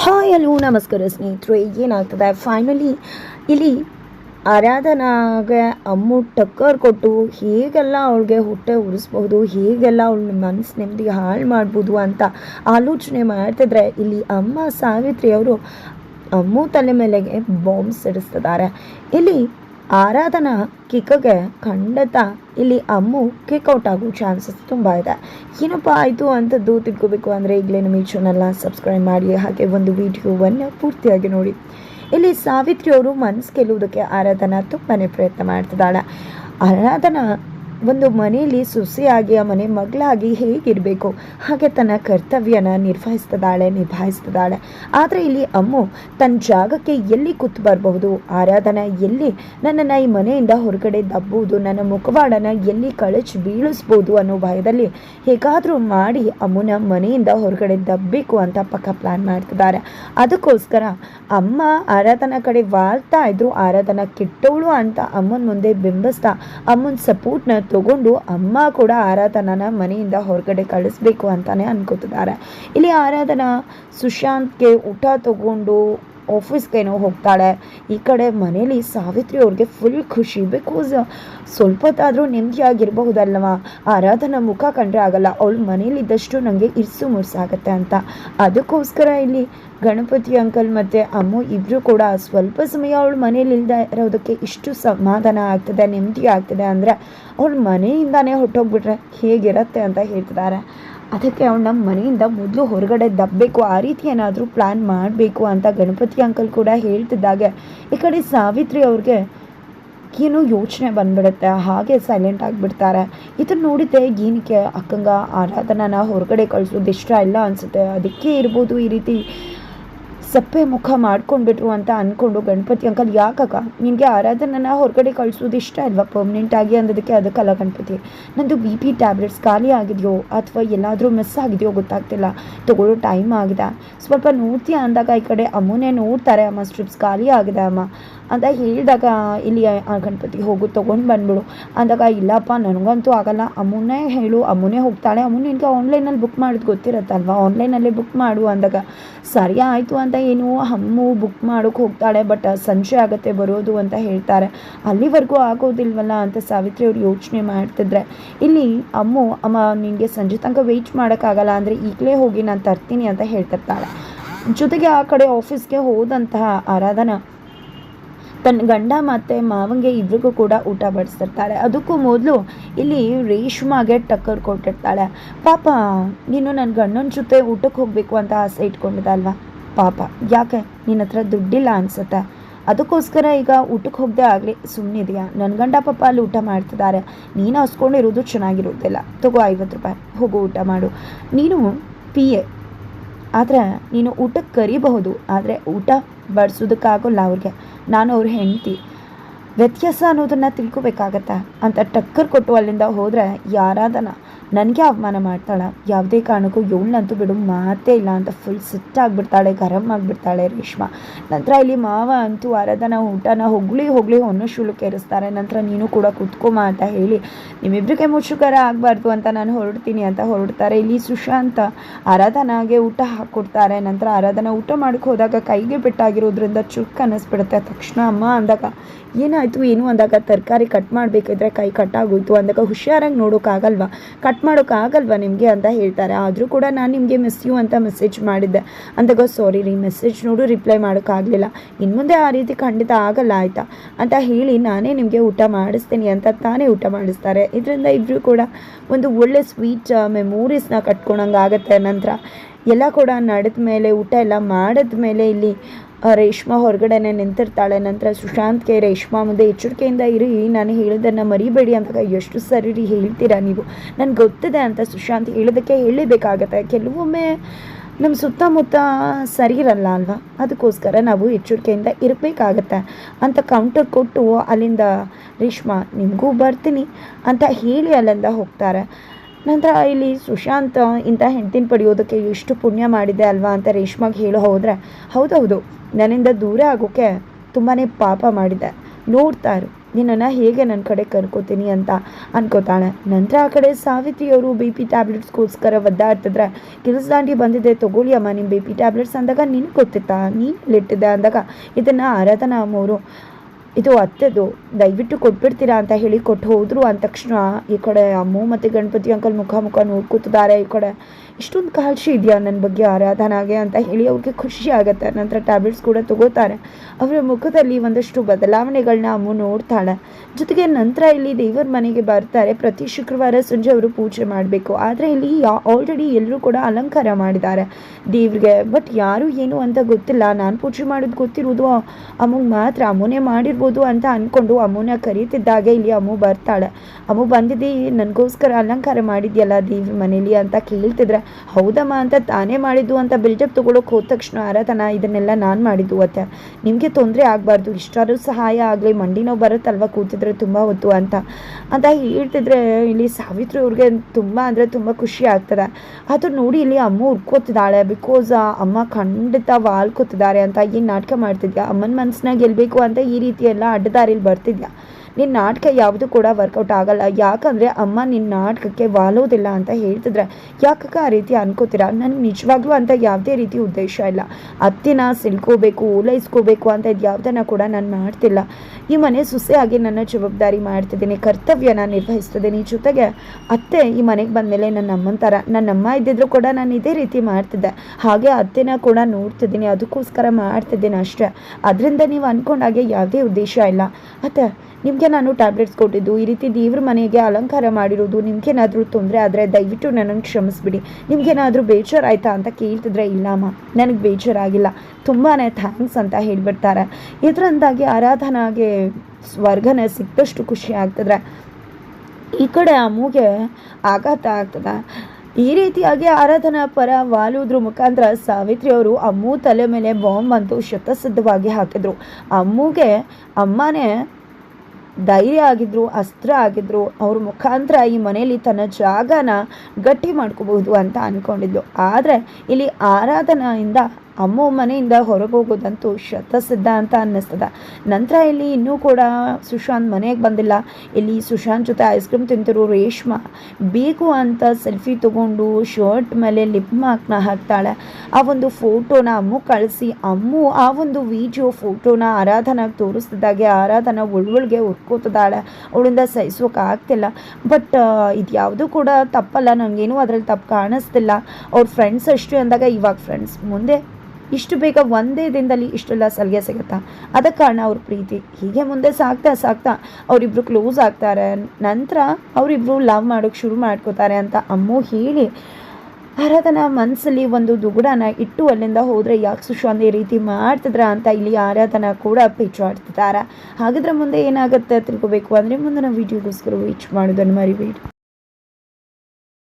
Hi ಅಲ್ಲೂ ನಮಸ್ಕಾರ ಸ್ನೇಹಿತರೆ, ಏನಾಗ್ತದೆ? ಫೈನಲಿ ಇಲ್ಲಿ ಆರಾಧನಾಗೆ ಅಮ್ಮು ಟಕ್ಕರ್ ಕೊಟ್ಟು ಹೇಗೆಲ್ಲ ಅವಳಿಗೆ ಹೊಟ್ಟೆ ಉರಿಸ್ಬೋದು ಹೇಗೆಲ್ಲ ಅವಳ ಮನಸ್ಸು ನೆಮ್ಮದಿ ಹಾಳು ಮಾಡ್ಬೋದು ಅಂತ ಆಲೋಚನೆ ಮಾಡ್ತಿದ್ರೆ ಇಲ್ಲಿ ಅಮ್ಮ ಸಾವಿತ್ರಿ ಅವರು ಅಮ್ಮು ತಲೆ ಮೇಲೆಗೆ ಬಾಂಬ್ ಸಿಡಿಸ್ತಿದ್ದಾರೆ. ಇಲ್ಲಿ ಆರಾಧನಾ ಕಿಕ್ಕಗೆ ಖಂಡಿತ ಇಲ್ಲಿ ಅಮ್ಮು ಕಿಕ್ಔಟ್ ಆಗೋ ಚಾನ್ಸಸ್ ತುಂಬ ಇದೆ. ಏನಪ್ಪ ಆಯಿತು ಅಂಥದ್ದು ತಿಳ್ಕೊಬೇಕು ಅಂದರೆ ಈಗಲೇ ನಮ್ಮ ಈ ಚಾನಲ್ನ ಸಬ್ಸ್ಕ್ರೈಬ್ ಮಾಡಿ, ಹಾಗೆ ಒಂದು ವಿಡಿಯೋವನ್ನು ಪೂರ್ತಿಯಾಗಿ ನೋಡಿ. ಇಲ್ಲಿ ಸಾವಿತ್ರಿ ಅವರು ಮನಸ್ಸು ಗೆಲ್ಲುವುದಕ್ಕೆ ಆರಾಧನಾ ತುಂಬಾ ಪ್ರಯತ್ನ ಮಾಡ್ತಿದ್ದಾಳೆ. ಆರಾಧನಾ ಒಂದು ಮನೆಯಲ್ಲಿ ಸೊಸೆಯಾಗಿ, ಆ ಮನೆ ಮಗಳಾಗಿ ಹೇಗಿರಬೇಕು? ಹಾಗೆ ತನ್ನ ಕರ್ತವ್ಯನ ನಿರ್ವಹಿಸ್ತದಾಳೆ, ನಿಭಾಯಿಸ್ತದಾಳೆ. ಆದರೆ ಇಲ್ಲಿ ಅಮ್ಮು ತನ್ನ ಜಾಗಕ್ಕೆ ಎಲ್ಲಿ ಕೂತು ಬರಬಹುದು? ಆರಾಧನಾ, ಎಲ್ಲಿ ನನ್ನನ್ನು ಈ ಮನೆಯಿಂದ ಹೊರಗಡೆ ದಬ್ಬುವುದು? ನನ್ನ ಮುಖವಾಡನ ಎಲ್ಲಿ ಕಳಚಿ ಬೀಳಿಸ್ಬೋದು ಅನ್ನೋ ಭಯದಲ್ಲಿ ಹೇಗಾದರೂ ಮಾಡಿ ಅಮ್ಮನ ಮನೆಯಿಂದ ಹೊರಗಡೆ ದಬ್ಬಬೇಕು ಅಂತ ಪಕ್ಕ ಪ್ಲ್ಯಾನ್ ಮಾಡ್ತಿದ್ದಾರೆ. ಅದಕ್ಕೋಸ್ಕರ ಅಮ್ಮ ಆರಾಧನಾ ಕಡೆ ವಾಲ್ತಾ ಇದ್ರು, ಆರಾಧನಾ, ಕೆಟ್ಟವಳು ಅಂತ ಅಮ್ಮನ ಮುಂದೆ ಬಿಂಬಿಸ್ತಾ, ಅಮ್ಮನ ಸಪೋರ್ಟ್ನ ತಗೊಂಡು ಅಮ್ಮ ಕೂಡ ಆರಾಧನನ ಮನೆಯಿಂದ ಹೊರಗಡೆ ಕಳಿಸ್ಬೇಕು ಅಂತಾನೆ ಅನ್ಕೋತಿದ್ದಾರೆ. ಇಲ್ಲಿ ಆರಾಧನಾ ಸುಶಾಂತ್ಗೆ ಊಟ ತಗೊಂಡು ಆಫೀಸ್ಗೇನೋ ಹೋಗ್ತಾಳೆ. ಈ ಕಡೆ ಮನೇಲಿ ಸಾವಿತ್ರಿ ಅವ್ರಿಗೆ ಫುಲ್ ಖುಷಿ. ಬಿಕಾಸ್ ಸ್ವಲ್ಪ ಹೊತ್ತಾದರೂ ನೆಮ್ಮದಿಯಾಗಿರಬಹುದಲ್ವ? ಆರಾಧನ ಮುಖ ಕಂಡ್ರೆ ಆಗಲ್ಲ. ಅವಳು ಮನೇಲಿದ್ದಷ್ಟು ನನಗೆ ಇರ್ಸು ಮುರ್ಸಾಗತ್ತೆ ಅಂತ. ಅದಕ್ಕೋಸ್ಕರ ಇಲ್ಲಿ ಗಣಪತಿ ಅಂಕಲ್ ಮತ್ತು ಅಮ್ಮ ಇಬ್ಬರು ಕೂಡ ಸ್ವಲ್ಪ ಸಮಯ ಅವಳು ಮನೇಲಿ ಇಲ್ಲದೆ ಇರೋದಕ್ಕೆ ಇಷ್ಟು ಸಮಾಧಾನ ಆಗ್ತದೆ, ನೆಮ್ಮದಿ ಆಗ್ತದೆ ಅಂದರೆ ಅವಳು ಮನೆಯಿಂದಾನೇ ಹೊಟ್ಟೋಗ್ಬಿಟ್ರೆ ಹೇಗಿರತ್ತೆ ಅಂತ ಹೇಳ್ತಿದ್ದಾರೆ. ಅದಕ್ಕೆ ಅವ್ನು ನಮ್ಮ ಮನೆಯಿಂದ ಮೊದಲು ಹೊರಗಡೆ ದಬ್ಬಬೇಕು ಆ ರೀತಿ ಏನಾದರೂ ಪ್ಲ್ಯಾನ್ ಮಾಡಬೇಕು ಅಂತ ಗಣಪತಿ ಅಂಕಲ್ ಕೂಡ ಹೇಳ್ತಿದ್ದಾಗೆ. ಈ ಕಡೆ ಸಾವಿತ್ರಿ ಅವ್ರಿಗೆ ಏನು ಯೋಚನೆ ಬಂದ್ಬಿಡುತ್ತೆ, ಹಾಗೆ ಸೈಲೆಂಟ್ ಆಗಿಬಿಡ್ತಾರೆ. ಇದನ್ನು ನೋಡಿದ್ದೆ ಏನಕ್ಕೆ, ಅಕ್ಕಂಗ ಆರಾಧನಾನ ಹೊರಗಡೆ ಕಳಿಸೋದು ಇಷ್ಟ ಇಲ್ಲ ಅನಿಸುತ್ತೆ. ಅದಕ್ಕೆ ಇರ್ಬೋದು ಈ ರೀತಿ ಸಪ್ಪೆ ಮುಖ ಮಾಡ್ಕೊಂಡ್ಬಿಟ್ರು ಅಂತ ಅಂದ್ಕೊಂಡು ಗಣಪತಿ ಅಂಕಲ್ ಯಾಕಕ್ಕ? ನಿನಗೆ ಆರಾಧನನ ಹೊರಗಡೆ ಕಳಿಸೋದು ಇಷ್ಟ ಅಲ್ವಾ? ಪರ್ಮನೆಂಟ್ ಆಗಿ ಅಂದದಕ್ಕೆ ಅದಕ್ಕಲ್ಲ ಗಣಪತಿ. ನಂದು ಬಿ ಪಿ ಟ್ಯಾಬ್ಲೆಟ್ಸ್ ಖಾಲಿ ಆಗಿದೆಯೋ ಅಥವಾ ಎಲ್ಲಾದರೂ ಮಿಸ್ ಆಗಿದೆಯೋ ಗೊತ್ತಾಗ್ತಿಲ್ಲ. ತಗೊಳ್ಳೋ ಟೈಮ್ ಆಗಿದೆ. ಸ್ವಲ್ಪ ನೋಡ್ತೀಯ ಅಂದಾಗ ಈ ಕಡೆ ಅಮ್ಮನೇ ನೋಡ್ತಾರೆ, ಅಮ್ಮ ಸ್ಟ್ರಿಪ್ಸ್ ಖಾಲಿ ಆಗಿದೆ ಅಮ್ಮ. ಅಂತ ಹೇಳಿದಾಗ ಇಲ್ಲಿ ಆ ಗಣಪತಿ ಹೋಗು, ತೊಗೊಂಡು ಬಂದ್ಬಿಡು. ಅಂದಾಗ, ಇಲ್ಲಪ್ಪ, ನನಗಂತೂ ಆಗಲ್ಲ. ಅಮ್ಮನೇ ಹೇಳು, ಅಮ್ಮನೇ ಹೋಗ್ತಾಳೆ. ಅಮ್ಮನ ನಿನಗೆ ಆನ್ಲೈನಲ್ಲಿ ಬುಕ್ ಮಾಡೋದು ಗೊತ್ತಿರುತ್ತಲ್ವ? ಆನ್ಲೈನಲ್ಲೇ ಬುಕ್ ಮಾಡು ಅಂದಾಗ, ಸರಿ ಆಯಿತು ಅಂತ ಏನು ಅಮ್ಮು ಬುಕ್ ಮಾಡೋಕೆ ಹೋಗ್ತಾಳೆ ಬಟ್ ಸಂಜೆ ಆಗುತ್ತೆ ಬರೋದು ಅಂತ ಹೇಳ್ತಾರೆ. ಅಲ್ಲಿವರೆಗೂ ಆಗೋದಿಲ್ವಲ್ಲ ಅಂತ ಸಾವಿತ್ರಿ ಅವ್ರು ಯೋಚನೆ ಮಾಡ್ತಿದ್ರೆ. ಇಲ್ಲಿ ಅಮ್ಮು, ಅಮ್ಮ ನಿನಗೆ ಸಂಜೆ ತನಕ ವೆಯ್ಟ್ ಮಾಡೋಕ್ಕಾಗಲ್ಲ ಅಂದರೆ ಈಗಲೇ ಹೋಗಿ ನಾನು ತರ್ತೀನಿ ಅಂತ ಹೇಳ್ತಿರ್ತಾಳೆ. ಜೊತೆಗೆ ಆ ಕಡೆ ಆಫೀಸ್ಗೆ ಹೋದಂತಹ ಆರಾಧನ ತನ್ನ ಗಂಡ ಮತ್ತು ಮಾವಂಗೆ ಇಬ್ಬರಿಗೂ ಕೂಡ ಊಟ ಬಡಿಸ್ತಿರ್ತಾಳೆ. ಅದಕ್ಕೂ ಮೊದಲು ಇಲ್ಲಿ ರೇಷ್ಮಾಗೆ ಟಕ್ಕರ್ ಕೊಟ್ಟಿರ್ತಾಳೆ. ಪಾಪ, ನೀನು ನನ್ನ ಗಂಡನ ಜೊತೆ ಊಟಕ್ಕೆ ಹೋಗಬೇಕು ಅಂತ ಆಸೆ ಇಟ್ಕೊಂಡಿದ್ದಲ್ವಾ ಪಾಪ. ಯಾಕೆ? ನಿನ್ನ ಹತ್ರ ದುಡ್ಡಿಲ್ಲ ಅನ್ಸುತ್ತೆ. ಅದಕ್ಕೋಸ್ಕರ ಈಗ ಊಟಕ್ಕೆ ಹೋಗದೆ ಆಗಲಿ. ಸುಮ್ಮನಿದೆಯಾ ನನ್ನ ಗಂಡ ಪಾಪ ಅಲ್ಲಿ ಊಟ ಮಾಡ್ತಿದ್ದಾರೆ ನೀನು ಹಸ್ಕೊಂಡಿರೋದು ಚೆನ್ನಾಗಿರೋದಿಲ್ಲ. ತಗೋ ಐವತ್ತು ರೂಪಾಯಿ. ಹೋಗು ಊಟ ಮಾಡು. ನೀನು ಪಿ ಎ. ಆದರೆ ನೀನು ಊಟಕ್ಕೆ ಕರಿಬಹುದು. ಆದರೆ ಊಟ ಬಡಿಸೋದಕ್ಕಾಗೋಲ್ಲ ಅವ್ರಿಗೆ. ನಾನು ಅವ್ರ ಹೆಂಡತಿ. ವ್ಯತ್ಯಾಸ ಅನ್ನೋದನ್ನು ತಿಳ್ಕೊಬೇಕಾಗತ್ತೆ. ಅಂತ ಟಕ್ಕರ್ ಕೊಟ್ಟು ಅಲ್ಲಿಂದ ಹೋದರೆ ಯಾರಾದನ ನನಗೆ ಅವಮಾನ ಮಾಡ್ತಾಳೆ. ಯಾವುದೇ ಕಾರಣಕ್ಕೂ ಇವಳನ್ನಂತೂ ಬಿಡು, ಮಾತೇ ಇಲ್ಲ ಅಂತ ಫುಲ್ ಸಿಟ್ಟಾಗ್ಬಿಡ್ತಾಳೆ ಗರಂ ಆಗಿಬಿಡ್ತಾಳೆ ರೇಷ್ಮಾ. ನಂತರ ಇಲ್ಲಿ ಮಾವ ಅಂತೂ ಆರಾಧನ, ಊಟನ ಹೊಗಳಿ ಹೊಗಳಿ ಹೊನ್ನು ಶುಳು ಕೇರಿಸ್ತಾರೆ ನಂತರ ನೀನು ಕೂಡ ಕುತ್ಕೊಮ ಅಂತ ಹೇಳಿ ನಿಮ್ಮಿಬ್ಬರಿಗೆ ಮುಚ್ಚುಕರ ಆಗಬಾರ್ದು ಅಂತ ನಾನು ಹೊರಡ್ತೀನಿ ಅಂತ ಹೊರಡ್ತಾರೆ. ಇಲ್ಲಿ ಸುಶಾಂತ ಆರಾಧನಾಗೆ ಊಟ ಹಾಕ್ಕೊಡ್ತಾರೆ ನಂತರ ಆರಾಧನಾ ಊಟ ಮಾಡಕ್ಕೆ ಹೋದಾಗ ಕೈಗೆ ಪೆಟ್ಟಾಗಿರೋದ್ರಿಂದ ಚುಕ್ ಅನ್ನಿಸ್ಬಿಡುತ್ತೆ. ತಕ್ಷಣ ಅಮ್ಮ ಅಂದಾಗ, ಏನಾಯಿತು, ಏನು ಅಂದಾಗ, ತರಕಾರಿ ಕಟ್ ಮಾಡಬೇಕಿದ್ರೆ ಕೈ ಕಟ್ಟಾಗೋಯ್ತು ಅಂದಾಗ ಹುಷಾರಾಗಿ ನೋಡೋಕ್ಕಾಗಲ್ವಾ ಕಟ್ ಮಾಡೋಕ್ಕಾಗಲ್ವಾ ನಿಮಗೆ ಅಂತ ಹೇಳ್ತಾರೆ. ಆದರೂ ಕೂಡ ನಾನು ನಿಮಗೆ ಮಿಸ್ ಯು ಅಂತ ಮೆಸೇಜ್ ಮಾಡಿದ್ದೆ. ಅಂದಾಗ ಸಾರಿ ರೀ ಮೆಸೇಜ್ ನೋಡು ರಿಪ್ಲೈ ಮಾಡೋಕ್ಕಾಗಲಿಲ್ಲ ಇನ್ನು ಮುಂದೆ ಆ ರೀತಿ ಖಂಡಿತ ಆಗಲ್ಲ ಆಯಿತಾ? ಅಂತ ಹೇಳಿ ನಾನೇ ನಿಮಗೆ ಊಟ ಮಾಡಿಸ್ತೀನಿ ಅಂತ ತಾನೇ ಊಟ ಮಾಡಿಸ್ತಾರೆ. ಇದರಿಂದ ಇಬ್ಬರು ಕೂಡ ಒಂದು ಒಳ್ಳೆ ಸ್ವೀಟ್ ಮೆಮೋರೀಸ್ನ ಕಟ್ಕೊಳಂಗೆ ಆಗುತ್ತೆ ನಂತರ ಎಲ್ಲ ಕೂಡ ನಡೆದ ಮೇಲೆ ಊಟ ಎಲ್ಲ ಮಾಡಿದ ಮೇಲೆ ಇಲ್ಲಿ ರೇಷ್ಮಾ ಹೊರಗಡೆನೆ ನಿಂತಿರ್ತಾಳೆ. ನಂತರ ಸುಶಾಂತ್ಗೆ ರೇಷ್ಮಾ ಮುಂದೆ ಎಚ್ಚರಿಕೆಯಿಂದ ಇರಿ, ನಾನು ಹೇಳೋದನ್ನು ಮರಿಬೇಡಿ ಅಂತ ಎಷ್ಟು ಸರಿ ಹೇಳ್ತೀರಾ ನೀವು? ನನಗೆ ಗೊತ್ತಿದೆ ಅಂತ ಸುಶಾಂತ್ ಹೇಳೋದಕ್ಕೆ ಹೇಳಲೇಬೇಕಾಗತ್ತೆ ಕೆಲವೊಮ್ಮೆ ನಮ್ಮ ಸುತ್ತಮುತ್ತ ಸರಿ ಇರಲ್ಲ ಅಲ್ವಾ? ಅದಕ್ಕೋಸ್ಕರ ನಾವು ಎಚ್ಚರಿಕೆಯಿಂದ ಇರಬೇಕಾಗತ್ತೆ ಅಂತ ಕೌಂಟರ್ ಕೊಟ್ಟು ಅಲ್ಲಿಂದ, ರೇಷ್ಮಾ, ನಿಮಗೂ ಬರ್ತೀನಿ ಅಂತ ಹೇಳಿ ಅಲ್ಲಿಂದ ಹೋಗ್ತಾರೆ. ನಂತರ ಇಲ್ಲಿ ಸುಶಾಂತ್ ಇಂಥ ಹೆಂಡತಿನ ಪಡೆಯೋದಕ್ಕೆ ಎಷ್ಟು ಪುಣ್ಯ ಮಾಡಿದೆ ಅಲ್ವಾ ಅಂತ ರೇಷ್ಮಾಗೆ ಹೇಳೋ ಹೋದರೆ, ಹೌದೌದು, ನನ್ನಿಂದ ದೂರ ಆಗೋಕ್ಕೆ ತುಂಬಾ ಪಾಪ ಮಾಡಿದೆ. ನೋಡ್ತಾ ಇರು, ನಿನ್ನನ್ನು ಹೇಗೆ ನನ್ನ ಕಡೆ ಕರ್ಕೋತೀನಿ ಅಂತ ಅನ್ಕೋತಾಳೆ. ನಂತರ ಆ ಕಡೆ ಸಾವಿತ್ರಿಯವರು ಬಿ ಪಿ ಟ್ಯಾಬ್ಲೆಟ್ಸ್ಗೋಸ್ಕರ ಒದ್ದಾಡ್ತಿದ್ರೆ, ಕೆಲಸ ದಾಂಡಿ ಬಂದಿದೆ, ತಗೊಳ್ಳಿ ಅಮ್ಮ ನಿಮ್ಮ ಬಿ ಪಿ ಟ್ಯಾಬ್ಲೆಟ್ಸ್ ಅಂದಾಗ ನಿನಗೆ ಗೊತ್ತಿತ್ತಾ? ನೀನು ಇಟ್ಟಿದ್ದೆ ಅಂದಾಗ ಇದನ್ನು ಆರಾಧನಾ ಅಮ್ಮವರು ಇದು ಅತ್ತೆದು. ದಯವಿಟ್ಟು ಕೊಟ್ಬಿಡ್ತೀರಾ ಅಂತ ಹೇಳಿ ಕೊಟ್ಟು ಹೋದ್ರು ಅಂದ ತಕ್ಷಣ ಈ ಕಡೆ ಅಮ್ಮು ಮತ್ತು ಗಣಪತಿ ಅಂಕಲ್ ಮುಖ ಮುಖ ನೋಡ್ಕೂತಿದ್ದಾರೆ ಈ ಕಡೆ ಇಷ್ಟೊಂದು ಕಾಳಜಿ ಇದೆಯಾ ನನ್ನ ಬಗ್ಗೆ ಆರಾಧನಾಗೆ ಅಂತ ಹೇಳಿ ಅವ್ರಿಗೆ ಖುಷಿ ಆಗುತ್ತೆ. ನಂತರ ಟ್ಯಾಬ್ಲೆಟ್ಸ್ ಕೂಡ ತಗೋತಾರೆ. ಅವರ ಮುಖದಲ್ಲಿ ಒಂದಷ್ಟು ಬದಲಾವಣೆಗಳನ್ನ ಅಮ್ಮು ನೋಡ್ತಾಳೆ. ಜೊತೆಗೆ ನಂತರ ಇಲ್ಲಿ ದೇವರ ಮನೆಗೆ ಬರ್ತಾರೆ. ಪ್ರತಿ ಶುಕ್ರವಾರ ಸಂಜೆ ಅವರು ಪೂಜೆ ಮಾಡಬೇಕು. ಆದರೆ ಇಲ್ಲಿ ಆಲ್ರೆಡಿ ಎಲ್ಲರೂ ಕೂಡ ಅಲಂಕಾರ ಮಾಡಿದ್ದಾರೆ ದೇವ್ರಿಗೆ. ಬಟ್ ಯಾರು ಏನು ಅಂತ ಗೊತ್ತಿಲ್ಲ. ನಾನು ಪೂಜೆ ಮಾಡೋದು ಗೊತ್ತಿರೋದು ಅಮ್ಮಗೆ ಮಾತ್ರ. ಅಮ್ಮನೇ ಮಾಡಿರ್ಬೋದು. ಅಂತ ಅಂದ್ಕೊಂಡು ಅಮ್ಮನ ಕರೀತಿದ್ದಾಗ ಇಲ್ಲಿ ಅಮ್ಮು ಬರ್ತಾಳೆ. ಅಮ್ಮು ಬಂದಿದ್ದಿ ನನಗೋಸ್ಕರ ಅಲಂಕಾರ ಮಾಡಿದ್ಯಲ್ಲ ದೇವ್ರ ಮನೇಲಿ ಅಂತ ಕೇಳ್ತಿದ್ರೆ, ಹೌದಮ್ಮ ಅಂತ ತಾನೇ ಮಾಡಿದ್ದು ಅಂತ ಬಿಲ್ಡಪ್ ತೊಗೊಳಕ್ಕೆ ಹೋದ ತಕ್ಷಣ ಆರಾಧನಾ ಇದನ್ನೆಲ್ಲ ನಾನು ಮಾಡಿದ್ದು ಅತ್ತೆ. ನಿಮಗೆ ತೊಂದರೆ ಆಗಬಾರ್ದು, ಇಷ್ಟಾದ್ರೂ ಸಹಾಯ ಆಗಲಿ, ಮಂಡಿ ನೋವು ಬರುತ್ತಲ್ವ ಕೂತಿದ್ರೆ ತುಂಬ ಹೊತ್ತು ಅಂತ. ಅಂತ ಹೇಳ್ತಿದ್ರೆ ಇಲ್ಲಿ ಸಾವಿತ್ರಿ ಅವ್ರಿಗೆ ತುಂಬ ಅಂದರೆ ತುಂಬ ಖುಷಿ ಆಗ್ತದೆ. ಅದು ನೋಡಿ ಇಲ್ಲಿ ಅಮ್ಮ ಉರ್ಕೋತಿದ್ದಾಳೆ ಬಿಕಾಸ್ ಅಮ್ಮ ಖಂಡಿತ ವಾಲ್ಕೋತಿದ್ದಾರೆ ಅಂತ ಏನು ನಾಟಕ ಮಾಡ್ತಿದ್ಯಾ? ಅಮ್ಮನ ಮನಸ್ಸಿನ ಗೆಲ್ಲಬೇಕು ಅಂತ ಈ ರೀತಿ ಎಲ್ಲ ಅಡ್ಡದಾರಿಲಿ ಬರ್ತಿದ್ಯಾ? ನಿನ್ನ ನಾಟಕ ಯಾವುದು ಕೂಡ ವರ್ಕೌಟ್ ಆಗಲ್ಲ. ಯಾಕಂದರೆ ಅಮ್ಮ ನಿನ್ನ ನಾಟಕಕ್ಕೆ ವಾಲೋದಿಲ್ಲ ಅಂತ ಹೇಳ್ತಿದ್ರೆ ಯಾಕಕ್ಕ ಆ ರೀತಿ ಅನ್ಕೋತೀರಾ? ನನಗೆ ನಿಜವಾಗ್ಲೂ ಅಂತ ಯಾವುದೇ ರೀತಿ ಉದ್ದೇಶ ಇಲ್ಲ. ಅತ್ತಿನ ಸಿಲ್ಕೋಬೇಕು ಓಲೈಸ್ಕೋಬೇಕು ಅಂತ ಇದು ಕೂಡ ನಾನು ಮಾಡ್ತಿಲ್ಲ. ಈ ಮನೆ ಸುಸೆಯಾಗಿ ನನ್ನ ಜವಾಬ್ದಾರಿ ಮಾಡ್ತಿದ್ದೀನಿ, ಕರ್ತವ್ಯನ ನಿರ್ವಹಿಸ್ತಿದ್ದೀನಿ. ಜೊತೆಗೆ ಅತ್ತೆ ಈ ಮನೆಗೆ ಬಂದಮೇಲೆ ನನ್ನ ಅಮ್ಮನ ಥರ ನನ್ನ ಅಮ್ಮ ಇದ್ದಿದ್ರು ಕೂಡ ನಾನು ಇದೇ ರೀತಿ ಮಾಡ್ತಿದ್ದೆ. ಹಾಗೆ ಅತ್ತೆನ ಕೂಡ ನೋಡ್ತಿದ್ದೀನಿ, ಅದಕ್ಕೋಸ್ಕರ ಮಾಡ್ತಿದ್ದೀನಿ ಅಷ್ಟೇ. ಅದರಿಂದ ನೀವು ಅಂದ್ಕೊಂಡಾಗೆ ಯಾವುದೇ ಉದ್ದೇಶ ಇಲ್ಲ. ಅತ್ತೆ ನಿಮಗೆ ನಾನು ಟ್ಯಾಬ್ಲೆಟ್ಸ್ ಕೊಟ್ಟಿದ್ದು, ಈ ರೀತಿ ದೇವ್ರ ಮನೆಗೆ ಅಲಂಕಾರ ಮಾಡಿರೋದು, ನಿಮ್ಗೇನಾದರೂ ತೊಂದರೆ ಆದರೆ ದಯವಿಟ್ಟು ನನ್ನನ್ನು ಕ್ಷಮಿಸ್ಬಿಡಿ. ನಿಮ್ಗೇನಾದರೂ ಬೇಜಾರಾಯ್ತಾ ಅಂತ ಕೇಳ್ತಿದ್ರೆ ಇಲ್ಲಮ್ಮ ನನಗೆ ಬೇಜಾರಾಗಿಲ್ಲ. ತುಂಬಾ ಥ್ಯಾಂಕ್ಸ್ ಅಂತ ಹೇಳಿಬಿಡ್ತಾರೆ. ಇದರಿಂದಾಗಿ ಆರಾಧನಾಗೆ ಸ್ವರ್ಗನ ಸಿಕ್ಕಷ್ಟು ಖುಷಿ ಆಗ್ತದ್ರೆ ಈ ಕಡೆ ಅಮ್ಮುಗೆ ಆಘಾತ ಆಗ್ತದೆ. ಈ ರೀತಿಯಾಗಿ ಆರಾಧನಾ ಪರ ವಾಲುದ್ರ ಮುಖಾಂತರ ಸಾವಿತ್ರಿ ಅವರು ಅಮ್ಮು ತಲೆ ಮೇಲೆ ಬಾಂಬ್ ಅಂತೂ ಶತಸಿದ್ಧವಾಗಿ ಹಾಕಿದ್ರು. ಅಮ್ಮುಗೆ, ಅಮ್ಮನೇ ಧೈರ್ಯ ಆಗಿದ್ರು, ಅಸ್ತ್ರ ಆಗಿದ್ರು, ಅವ್ರ ಮುಖಾಂತರ ಈ ಮನೆಯಲ್ಲಿ ತನ್ನ ಜಾಗನ ಗಟ್ಟಿ ಮಾಡ್ಕೋಬಹುದು ಅಂತ ಅಂದ್ಕೊಂಡಿದ್ಲು ಆದರೆ ಇಲ್ಲಿ ಆರಾಧನೆಯಿಂದ ಅಮ್ಮ ಮನೆಯಿಂದ ಹೊರಗೋಗೋದಂತೂ ಶತಸಿದ್ಧ ಅಂತ ಅನ್ನಿಸ್ತದ. ನಂತರ ಇಲ್ಲಿ ಇನ್ನೂ ಕೂಡ ಸುಶಾಂತ್ ಮನೆಗೆ ಬಂದಿಲ್ಲ. ಇಲ್ಲಿ ಸುಶಾಂತ್ ಜೊತೆ ಐಸ್ ಕ್ರೀಮ್ ತಿಂತಿರೋ ರೇಷ್ಮಾ ಬೇಕು ಅಂತ ಸೆಲ್ಫಿ ತಗೊಂಡು ಶರ್ಟ್ ಮೇಲೆ ಲಿಪ್ ಮಾರ್ಕ್ನ ಹಾಕ್ತಾಳೆ. ಆ ಒಂದು ಫೋಟೋನ ಅಮ್ಮು ಕಳಿಸಿ. ಅಮ್ಮು ಆ ಒಂದು ವಿಡಿಯೋ ಫೋಟೋನ ಆರಾಧನಾಗ ತೋರಿಸ್ತಿದ್ದಾಗೆ ಆರಾಧನ ಒಳೊಳಗೆ ಉಟ್ಕೋತಿದ್ದಾಳೆ ಅವಳಿಂದ ಸಹಿಸೋಕೆ ಆಗ್ತಿಲ್ಲ. ಬಟ್ ಇದು ಯಾವುದೂ ಕೂಡ ತಪ್ಪಲ್ಲ. ನನಗೇನು ಅದರಲ್ಲಿ ತಪ್ಪು ಕಾಣಿಸ್ತಿಲ್ಲ. ಅವ್ರ ಫ್ರೆಂಡ್ಸ್ ಅಷ್ಟೇ ಅಂದಾಗ ಇವಾಗ ಫ್ರೆಂಡ್ಸ್ ಮುಂದೆ ಇಷ್ಟು ಬೇಗ ಒಂದೇ ದಿನದಲ್ಲಿ ಇಷ್ಟೆಲ್ಲ ಸಲಿಗೆ ಸಿಗುತ್ತಾ? ಅದಕ್ಕೆ ಕಾರಣ ಅವ್ರ ಪ್ರೀತಿ. ಹೀಗೆ ಮುಂದೆ ಸಾಕ್ತಾ ಸಾಕ್ತಾ ಅವರಿಬ್ರು ಕ್ಲೋಸ್ ಆಗ್ತಾರೆ. ನಂತರ ಅವರಿಬ್ರು ಲವ್ ಮಾಡೋಕ್ಕೆ ಶುರು ಮಾಡ್ಕೋತಾರೆ ಅಂತ ಅಮ್ಮು ಹೇಳಿ, ಆರಾಧನ ಮನಸ್ಸಲ್ಲಿ ಒಂದು ದುಗುಡನ ಇಟ್ಟು ಅಲ್ಲಿಂದ ಹೋದರೆ ಯಾಕೆ ಸುಶಾಂತ್ ಈ ರೀತಿ ಮಾಡ್ತಿದ್ರ ಅಂತ ಇಲ್ಲಿ ಆರಾಧನ ಕೂಡ ಪೇಚಾಡ್ತಿದ್ದಾರೆ ಹಾಗಿದ್ರೆ ಮುಂದೆ ಏನಾಗುತ್ತೆ ತಿಳ್ಕೊಬೇಕು. ಅಂದರೆ ಮುಂದಿನ ವೀಡಿಯೋಗೋಸ್ಕರ ವೀಚ್ ಮಾಡೋದನ್ನು ಮರಿಬೇಡಿ.